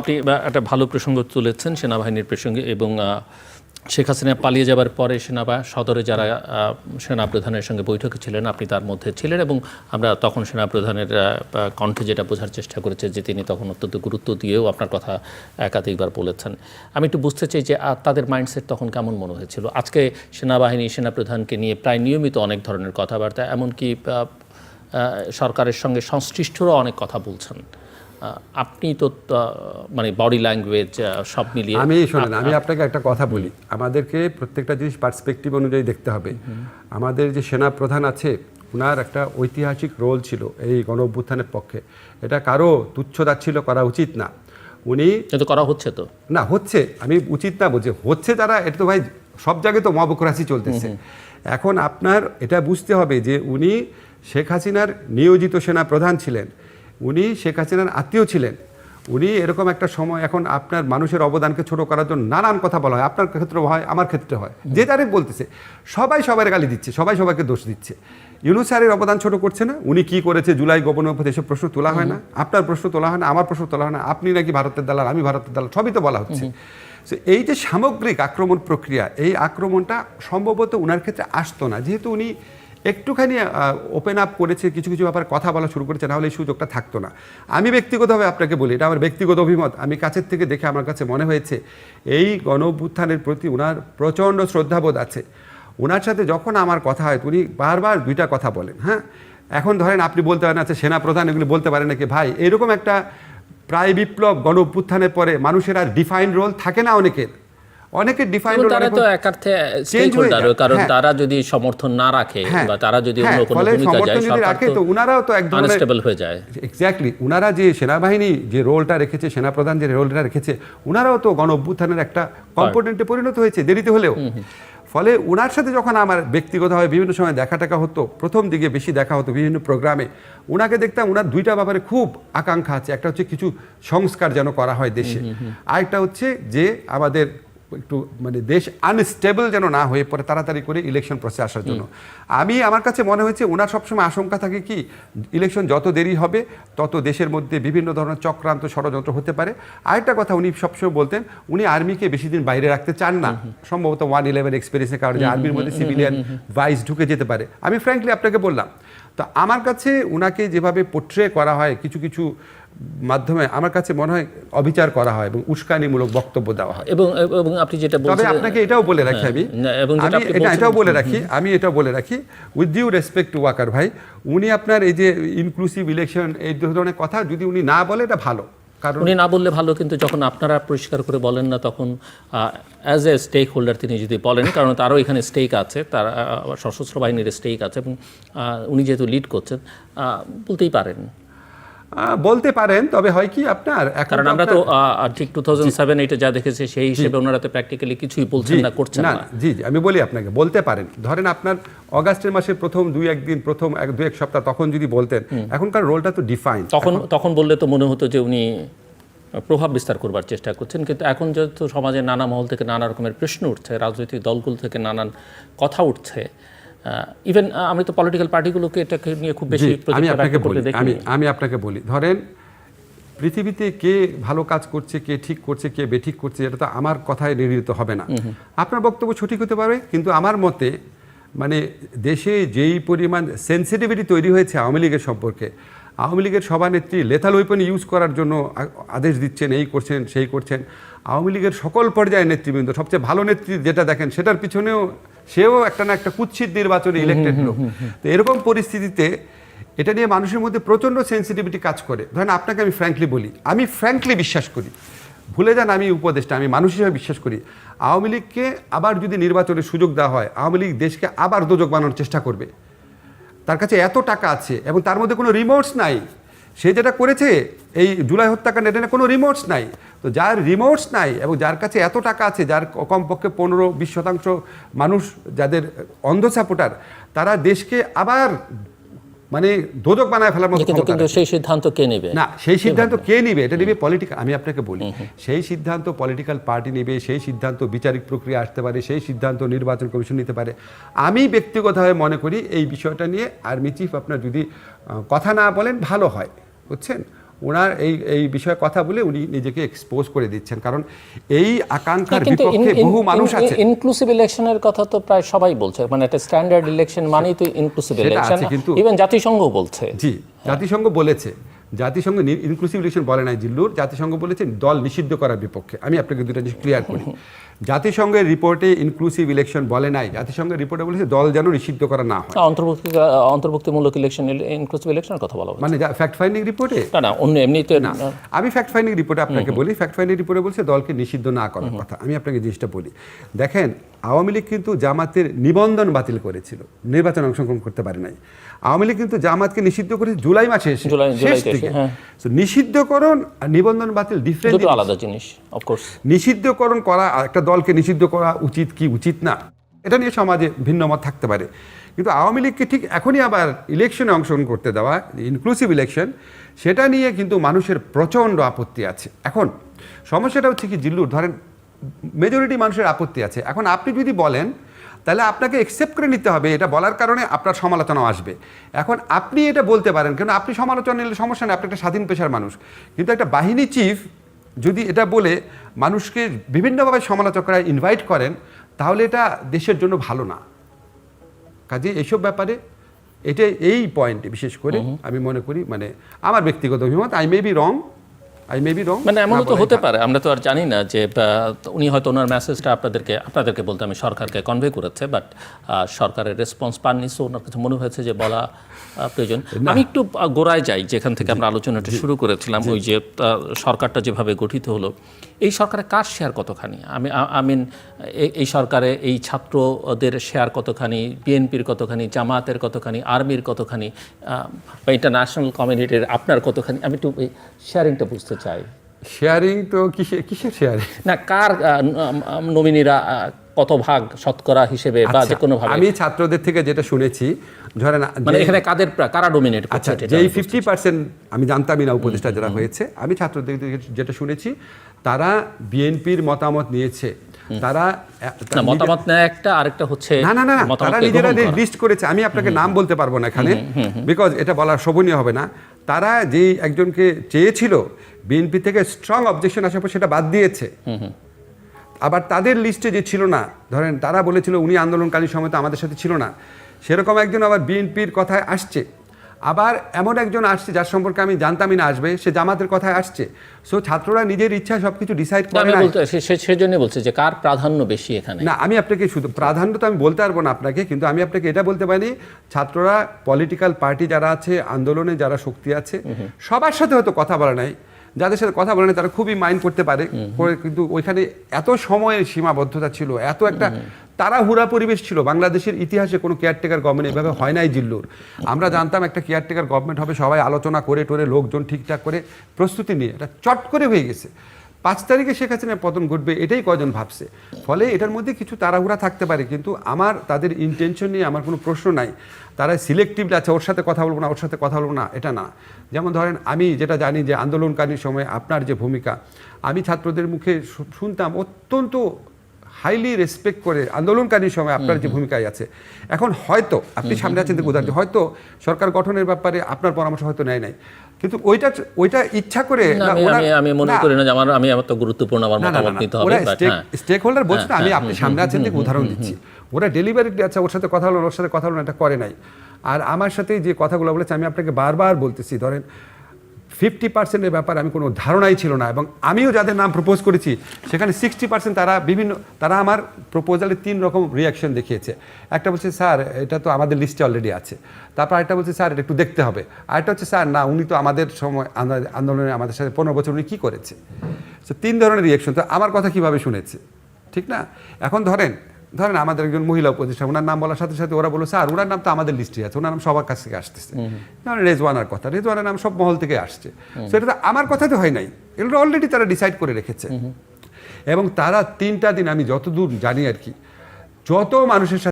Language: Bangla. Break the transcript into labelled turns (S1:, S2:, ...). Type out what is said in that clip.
S1: আপনি একটা ভালো প্রসঙ্গ তুলেছেন সেনাবাহিনীর প্রসঙ্গে এবং শেখ হাসিনা পালিয়ে যাবার পরে সেনাবা, সদরে যারা সেনাপ্রধানের সঙ্গে বৈঠকে ছিলেন, আপনি তার মধ্যে ছিলেন এবং আমরা তখন সেনাপ্রধানের কণ্ঠে যেটা বোঝার চেষ্টা করেছে যে তিনি তখন অত্যন্ত গুরুত্ব দিয়েও আপনার কথা একাধিকবার বলেছেন। আমি একটু বুঝতে চাই যে তাদের মাইন্ডসেট তখন কেমন মনে হয়েছিল? আজকে সেনাবাহিনী, সেনাপ্রধানকে নিয়ে প্রায় নিয়মিত অনেক ধরনের কথাবার্তা, এমনকি সরকারের সঙ্গে সংশ্লিষ্টরা অনেক কথা বলছেন। আপনি তো মানে বডি ল্যাঙ্গুয়েজ সব মিলিয়ে
S2: আমি শোনেন আমি আপনাকে একটা কথা বলি। আমাদেরকে প্রত্যেকটা জিনিস পার্সপেক্টিভ অনুযায়ী দেখতে হবে। আমাদের যে সেনা প্রধান আছে ওনার একটা ঐতিহাসিক রোল ছিল এই গণ অভ্যুত্থানের পক্ষে। এটা কারও তুচ্ছতাচ্ছিল করা উচিত না। উনি
S1: কিন্তু করা হচ্ছে তো।
S2: না হচ্ছে। আমি উচিত না বলছি হচ্ছে তারা এটা তো ভাই সব জায়গায় তো মবক্রাসি চলতেছে। এখন আপনার এটা বুঝতে হবে যে উনি শেখ হাসিনার নিয়োজিত সেনা প্রধান ছিলেন। উনি শেখ হাসিনার আত্মীয় ছিলেন। উনি এরকম একটা সময় এখন আপনার মানুষের অবদানকে ছোট করার জন্য নানান কথা বলা হয়। আপনার ক্ষেত্রে হয়, আমার ক্ষেত্রে হয়। যে যারে বলতেছে, সবাই সবার গালি দিচ্ছে, সবাই সবাইকে দোষ দিচ্ছে। ইউনুস স্যারের অবদান ছোট করছে না? উনি কি করেছে? জুলাই গোপন অভ্যুত্থান এসব প্রশ্ন তোলা হয় না? আপনার প্রশ্ন তোলা হয় না, আমার প্রশ্ন তোলা হয় না, আপনি নাকি ভারতের দালাল, আমি ভারতের দালাল, সবই তো বলা হচ্ছে। এই যে সামগ্রিক আক্রমণ প্রক্রিয়া, এই আক্রমণটা সম্ভবত ওনার ক্ষেত্রে আসতো না। যেহেতু উনি একটুখানি ওপেন আপ করেছে, কিছু কিছু ব্যাপারে কথা বলা শুরু করেছে, নাহলে এই সুযোগটা থাকতো না। আমি ব্যক্তিগতভাবে আপনাকে বলি, এটা আমার ব্যক্তিগত অভিমত, আমি কাছের থেকে দেখে আমার কাছে মনে হয়েছে, এই গণ প্রতি ওনার প্রচণ্ড শ্রদ্ধাবোধ আছে। ওনার সাথে যখন আমার কথা হয়, উনি বারবার দুইটা কথা বলেন হ্যাঁ? এখন ধরেন আপনি বলতে পারেন আচ্ছা সেনাপ্রধান এগুলি বলতে পারেন নাকি? ভাই, এরকম একটা প্রায় বিপ্লব গণ পরে মানুষের আর ডিফাইন রোল থাকে না অনেকের। অনেকের ডিফাইন
S1: তারা তো একার্থে স্টেক
S2: হয়ে
S1: হোল্ডার কারণ
S2: হ্যাঁ।
S1: তারা যদি সমর্থন না রাখে বা তারা যদি অন্য কোনো
S2: ফলে
S1: ভূমিকা যায়
S2: রাখে
S1: তো
S2: উনারাও তো এক ধরনের
S1: আনস্টেবল হয়ে যায়।
S2: এক্স্যাক্টলি উনারা যে সেনাবাহিনী যে রোলটা রেখেছে সেনাপ্রধান যে রোলটা রেখেছে উনারাও তো গণ অভ্যুত্থানের একটা কম্পোনেন্টে পরিণত হয়েছে দেরিতে হলেও। ফলে উনার সাথে যখন আমার ব্যক্তিগতভাবে বিভিন্ন সময় দেখা টাকা হতো প্রথম দিকে বেশি দেখা হতো বিভিন্ন প্রোগ্রামে উনাকে দেখতাম উনার দুইটা ব্যাপারে খুব আকাঙ্ক্ষা আছে। একটা হচ্ছে কিছু সংস্কার যেন করা হয় দেশে। আরেকটা হচ্ছে যে আমাদের একটু মানে দেশ আনস্টেবল যেন না হয়ে পড়ে তাড়াতাড়ি করে ইলেকশন প্রসেস আসার জন্য। আমি আমার কাছে মনে হয়েছে ওনার সবসময় আশঙ্কা থাকে কি ইলেকশন যত দেরি হবে তত দেশের মধ্যে বিভিন্ন ধরনের চক্রান্ত ষড়যন্ত্র হতে পারে। আরেকটা কথা উনি সবসময় বলতেন উনি আর্মিকে বেশি দিন বাইরে রাখতে চান না। সম্ভবত ওয়ান ইলেভেন এক্সপিরিয়েন্সের কারণে যে আর্মির মধ্যে সিভিলিয়ান ভাইস ঢুকে যেতে পারে। আমি ফ্র্যাঙ্কলি আপনাকে বললাম তো আমার কাছে ওনাকে যেভাবে পোট্রে করা হয় কিছু কিছু মাধ্যমে আমার কাছে মনে হয় অবিচার করা হয় এবং উস্কানিমূলক বক্তব্য দেওয়া হয়।
S1: এবং এবং আপনি যেটা
S2: তবে আপনাকে এটাও বলে রাখি আমি।
S1: এবং যেটা
S2: আমি
S1: আপনি
S2: এটা এটাও বলে রাখি আমি এটাও বলে রাখি। With due respect to Waqar ভাই উনি আপনার এই যে ইনক্লুসিভ ইলেকশন এই ধরনের কথা যদি উনি না বলে এটা ভালো। কারণ
S1: উনি না বললে ভালো কিন্তু যখন আপনারা পরিষ্কার করে বলেন না তখন অ্যাজ এ স্টেক হোল্ডার তিনি যদি বলেন কারণ তারও এখানে স্টেক আছে তার সশস্ত্র বাহিনীর স্টেক আছে এবং উনি যেহেতু লিড করছেন বলতেই পারেন।
S2: বলতে পারেন তবে হয় কি আপনার
S1: কারণ আমরা তো ঠিক টু থাউজেন্ড সেভেন এইটা যা দেখেছি সেই হিসেবে ওনারা তো প্র্যাকটিক্যালি কিছুই বলছেন না করছেন
S2: না, জি জি আমি বলি আপনাকে বলতে পারেন। ধরেন আপনার অগাস্টের মাসের প্রথম দুই একদিন প্রথম এক দু এক সপ্তাহ তখন যদি বলতেন এখনকার রোলটা তো ডিফাইন
S1: তখন তখন বললে তো মনে হতো যে উনি প্রভাব বিস্তার করবার চেষ্টা করছেন কিন্তু এখন যেহেতু সমাজে নানা মহল থেকে নানা রকমের প্রশ্ন উঠছে রাজনৈতিক দলগুলো থেকে নানান কথা উঠছে ইভেন আমি তো পলিটিক্যাল পার্টিগুলোকে এটাকে নিয়ে খুব বেশি
S2: আমি আপনাকে বলি আমি আমি আপনাকে বলি ধরেন পৃথিবীতে কে ভালো কাজ করছে কে ঠিক করছে কে বেঠিক করছে এটা তো আমার কথায় নির্ধারিত হবে না। আপনার বক্তব্য সঠিক হতে পারে কিন্তু আমার মতে মানে দেশে যেই পরিমাণ সেন্সিটিভিটি তৈরি হয়েছে আওয়ামী লীগের সম্পর্কে আওয়ামী লীগের সভানেত্রী লেথাল ওয়েপন ইউজ করার জন্য আদেশ দিচ্ছেন এই করছেন সেই করছেন। আওয়ামী লীগের সকল পর্যায়ের নেতৃবৃন্দ সবচেয়ে ভালো নেত্রী যেটা দেখেন সেটার পিছনেও সেও একটা না একটা কুৎসিত নির্বাচনে ইলেকটেড লোক। তো এরকম পরিস্থিতিতে এটা নিয়ে মানুষের মধ্যে প্রচণ্ড সেন্সিটিভিটি কাজ করে। ধরেন আপনাকে আমি ফ্র্যাঙ্কলি বলি আমি ফ্র্যাঙ্কলি বিশ্বাস করি। ভুলে যান আমি উপদেশটা আমি মানুষ হিসেবে বিশ্বাস করি। আওয়ামী লীগকে আবার যদি নির্বাচনের সুযোগ দেওয়া হয় আওয়ামী লীগ দেশকে আবার দোজক বানানোর চেষ্টা করবে। তার কাছে এত টাকা আছে এবং তার মধ্যে কোনো রিমোটস নাই। সে যেটা করেছে এই জুলাই হত্যাকাণ্ড এটা কোনো রিমোটস নাই। তো যার রিমোটস নাই এবং যার কাছে এত টাকা আছে যার কমপক্ষে পনেরো বিশ শতাংশ মানুষ যাদের অন্ধ সাপোর্টার তারা দেশকে আবার মানে দোজক বানায় ফেলার মতো
S1: কিন্তু সেই সিদ্ধান্ত কে নেবে?
S2: না সেই সিদ্ধান্ত কে নিবে? এটা নেবে পলিটিক্যাল আমি আপনাকে বলি। সেই সিদ্ধান্ত পলিটিক্যাল পার্টি নেবে সেই সিদ্ধান্ত বিচারিক প্রক্রিয়া আসতে পারে সেই সিদ্ধান্ত নির্বাচন কমিশন নিতে পারে। আমি ব্যক্তিগতভাবে মনে করি এই বিষয়টা নিয়ে আর্মি চিফ আপনার যদি কথা না বলেন ভালো হয় বুঝছেন? ওনার এই এই বিষয়ে কথা বলে উনি নিজেকে এক্সপোজ করে দিচ্ছেন। কারণ এই আকাঙ্ক্ষার বিপক্ষে বহু মানুষ আছে।
S1: ইনক্লুসিভ ইলেকশনের কথা তো প্রায় সবাই বলছে। মানে একটা স্ট্যান্ডার্ড ইলেকশন মানেই তো ইনক্লুসিভ ইলেকশন ইভেন জাতিসংঘ বলছে।
S2: জি জাতিসংঘ বলেছে। জাতিসংঘ ইনক্লুসিভ ইলেকশন বলে নাই জিল্লুর জাতিসংঘ বলেছে দল নিষিদ্ধ করার বিপক্ষে। আমি আপনাকে দুটো জিনিস ক্লিয়ার করি। জাতিসংঘের রিপোর্টে ইনক্লুসিভ ইলেকশন বলে নাই জাতিসংঘের রিপোর্টে বলেছে দল যেন নিষিদ্ধ করা না হয়।
S1: অন্তর্ভুক্তি অন্তর্ভুক্তিমূলক ইলেকশন ইনক্লুসিভ ইলেকশনের কথা বলা
S2: মানে ফ্যাক্ট ফাইন্ডিং রিপোর্টে
S1: না না অন্য এমনিতে
S2: না আমি ফ্যাক্ট ফাইন্ডিং রিপোর্টে আপনাকে বলি ফ্যাক্ট ফাইন্ডিং রিপোর্টে বলছে দলকে নিষিদ্ধ না করার কথা। আমি আপনাকে জিনিসটা বলি। দেখেন আওয়ামী লীগ কিন্তু জামাতের নিবন্ধন বাতিল করেছিল। নির্বাচন অংশগ্রহণ করতে পারে নাই। আওয়ামী লীগ কিন্তু জামাতকে নিষিদ্ধ করেছে জুলাই মাসে শেষ দিকে
S1: হ্যাঁ।
S2: নিষিদ্ধকরণ আর নিবন্ধন বাতিল ডিফারেন্ট
S1: আলাদা জিনিস অফকোর্স
S2: নিষিদ্ধকরণ করা একটা দলকে নিষিদ্ধ করা উচিত কি উচিত না এটা নিয়ে সমাজে ভিন্ন মত থাকতে পারে। কিন্তু আওয়ামী লীগকে ঠিক এখনই আবার ইলেকশনে অংশগ্রহণ করতে দেওয়া ইনক্লুসিভ ইলেকশন সেটা নিয়ে কিন্তু মানুষের প্রচণ্ড আপত্তি আছে। এখন সমস্যাটা হচ্ছে কি জিল্লুর ধরেন মেজরিটি মানুষের আপত্তি আছে। এখন আপনি যদি বলেন তাহলে আপনাকে একসেপ্ট করে নিতে হবে এটা বলার কারণে আপনার সমালোচনাও আসবে। এখন আপনি এটা বলতে পারেন কেন আপনি সমালোচনা নিলে সমস্যা নেই আপনি একটা স্বাধীন পেশার মানুষ। কিন্তু একটা বাহিনী চিফ যদি এটা বলে মানুষকে বিভিন্নভাবে সমালোচকরা ইনভাইট করেন তাহলে এটা দেশের জন্য ভালো না। কাজে এইসব ব্যাপারে এটা এই পয়েন্টে বিশেষ করে আমি মনে করি মানে আমার ব্যক্তিগত অভিমত I may be wrong I may be wrong
S1: মানে এমনও তো হতে পারে আমরা তো আর জানি না যে উনি হয়তো ওনার মেসেজটা আপনাদেরকে আপনাদেরকে বলতে আমি সরকারকে কনভে করেছে বাট সরকারের রেসপন্স পাননি সো ওনার কাছে মনে হয়েছে যে বলা প্রয়োজন। আমি একটু গোড়ায় যাই যেখান থেকে আমরা আলোচনাটা শুরু করেছিলাম ওই যে সরকারটা যেভাবে গঠিত হলো। এই সরকারে কার শেয়ার কতখানি? আমি আই মিন এই সরকারে এই ছাত্রদের শেয়ার কতখানি? বিএনপির কতখানি? জামাতের কতখানি? আর্মির কতখানি? বা ইন্টারন্যাশনাল কমিউনিটির আপনার কতখানি? আমি একটু এই শেয়ারিংটা বুঝতে চাই?
S2: শেয়ারিং তো কিসে কিসের শেয়ারিং
S1: না কার নমিনিরা কত ভাগ শতকরা হিসেবে বা যে কোনো ভাবে?
S2: আচ্ছা, আমি ছাত্রদের থেকে যেটা শুনেছি ধরেন
S1: মানে এখানে কাদের কারা ডোমিনেট
S2: আচ্ছা যেই ফিফটি পার্সেন্ট আমি জানতামই না উপদেষ্টা যারা হয়েছে আমি ছাত্রদের থেকে যেটা শুনেছি তারা বিএনপির মতামত নিয়েছে। তারা
S1: মতামত নেয় একটা আরেকটা হচ্ছে
S2: না না না তারা নিজেরা লিস্ট করেছে আমি আপনাকে নাম বলতে পারব না এখানে বিকজ এটা বলা শোভনীয় হবে না। তারা যেই একজনকে চেয়েছিল বিএনপি থেকে স্ট্রং অবজেকশন আসার পর সেটা বাদ দিয়েছে। আবার তাদের লিস্টে যে ছিল না ধরেন তারা বলেছিল উনি আন্দোলনকালীন সময় তো আমাদের সাথে ছিল না সেরকম একজন আবার বিএনপির কথায় আসছে। আবার এমন একজন আসছে যার সম্পর্কে আমি জানতামই না আসবে সে জামাতের কথায় আসছে। সো ছাত্ররা নিজের ইচ্ছা সবকিছু ডিসাইড করে না
S1: সেজন্য বলছে যে কার প্রাধান্য বেশি এখানে?
S2: না আমি আপনাকে শুধু প্রাধান্য তো আমি বলতে পারব না আপনাকে কিন্তু আমি আপনাকে এটা বলতে পারি ছাত্ররা পলিটিক্যাল পার্টি যারা আছে আন্দোলনে যারা শক্তি আছে সবার সাথে হয়তো কথা বলা নাই। যাদের সাথে কথা বলে নাই তারা খুবই মাইন্ড করতে পারে। কিন্তু ওইখানে এত সময়ের সীমাবদ্ধতা ছিল এত একটা তাড়াহুড়া পরিবেশ ছিল। বাংলাদেশের ইতিহাসে কোনো কেয়ারটেকার গভর্নমেন্ট এভাবে হয় নাই জিল্লুর। আমরা জানতাম একটা কেয়ারটেকার গভর্নমেন্ট হবে, সবাই আলোচনা করে টোরে লোকজন ঠিকঠাক করে প্রস্তুতি নিয়ে। এটা চট করে হয়ে গেছে। পাঁচ তারিখে শেখ হাসিনার পতন ঘটবে, এটাই কজন ভাবছে। ফলে এটার মধ্যে কিছু তাড়াহুড়া থাকতে পারে, কিন্তু আমার, তাদের ইন্টেনশন নিয়ে আমার কোনো প্রশ্ন নাই। তারা সিলেক্টিভলি আছে, ওর সাথে কথা বলব না, ওর সাথে কথা বলব না, এটা না। যেমন ধরেন, আমি যেটা জানি যে আন্দোলনকারীর সময় আপনার যে ভূমিকা, আমি ছাত্রদের মুখে শুনতাম অত্যন্ত হাইলি রেসপেক্ট করে আন্দোলনকারীর সময় আপনার যে ভূমিকায় আছে। এখন হয়তো আপনি সামনে আছেন উদাহরণ হয়তো সরকার গঠনের ব্যাপারে আপনার পরামর্শ হয়তো নেয় নাই। কিন্তু ওইটা ওইটা ইচ্ছা করে
S1: আমি মনে করি না যে আমার আমি আমার তো গুরুত্বপূর্ণ আমার মতামত নিতে হবে
S2: স্টেক
S1: হ্যাঁ।
S2: হোল্ডার বলছে আমি আপনি সামনে আছেন উদাহরণ দিচ্ছি। ওরা ডেলিভারিটি আচ্ছা ওর সাথে কথা হলো ওর সাথে কথা হলো এটা করে নাই। আর আমার সাথে যে কথাগুলো বলেছে আমি আপনাকে বারবার বলতেছি ধরেন ফিফটি পার্সেন্টের ব্যাপারে আমি কোনো ধারণাই ছিল না এবং আমিও যাদের নাম প্রপোজ করেছি, সেখানে সিক্সটি পার্সেন্ট তারা বিভিন্ন, তারা আমার প্রপোজালে তিন রকম রিয়াকশন দেখিয়েছে। একটা বলছে, স্যার, এটা তো আমাদের লিস্টে অলরেডি আছে। তারপর আরেকটা বলছে, স্যার, এটা একটু দেখতে হবে। আরেকটা হচ্ছে, স্যার, না, উনি তো আমাদের সময় আন্দো- আন্দোলনে আমাদের সাথে পনেরো বছর উনি কী করেছে? তো তিন ধরনের রিয়াকশন তো আমার কথা কীভাবে শুনেছে? ঠিক না? এখন ধরেন ধরেন আমাদের একজন মহিলা উপদেষ্টা ওনার নাম বলার সাথে সাথে ওরা বলো স্যার ওনার নাম তো আমাদের লিস্টে আছে ওনার নাম সবার কাছ থেকে আসতেছে। ধরেন রেজওয়ানার কথা রেজওয়ানার নাম সব মহল থেকে আসছে। সেটা তো আমার কথা তো হয় নাই এগুলো অলরেডি তারা ডিসাইড করে রেখেছে। এবং তারা তিনটা দিন আমি যতদূর জানি আর কি যত মানুষের সাথে